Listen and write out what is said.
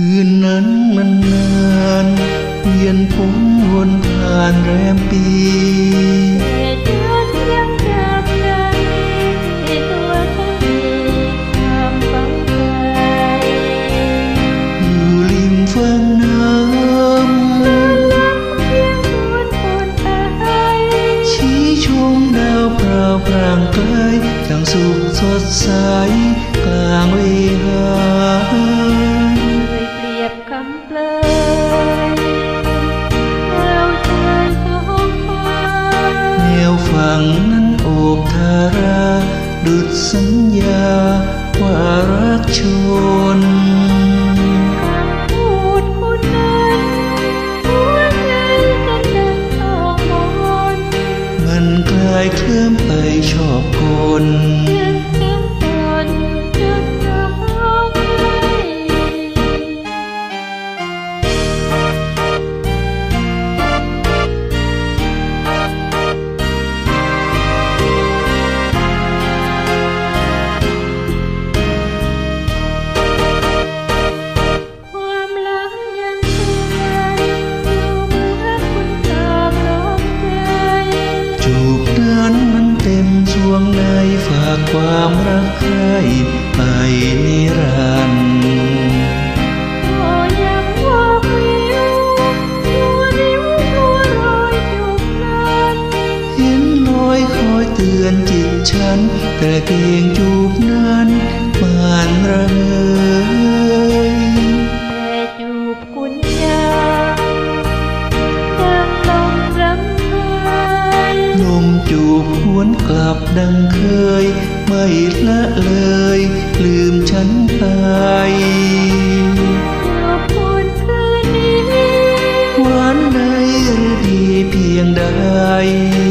คืนนั้นมันนานเวียนผมวนผ่านแรมปีอยังจำได้ในตัวเธอมีความฝังใจอยู่ริมฝั่งน้เพียงคุณคนไทยำชี้ชมดาวพราวพรางไกลอย่างสุขสดใสกลางเวหาำเปลยเราเธอของฟ้าแนวฝั่งนั้นโอบทารา ดุดสัญญาว่ารักชนคำพูดคุณนั้นหัวใจจะเดินทองมนมันกลายเคลื่อนไปชอบคนยังเห็น วงในฝากความรักใครไปนิรันดร์เตือนจิตฉัน แต่เกรงจูบนั้น วนกลับดังเคย ไม่ละเลย ลืมฉันไปจูบคุณคืนนี้หวานในฤดีเพียงใดเ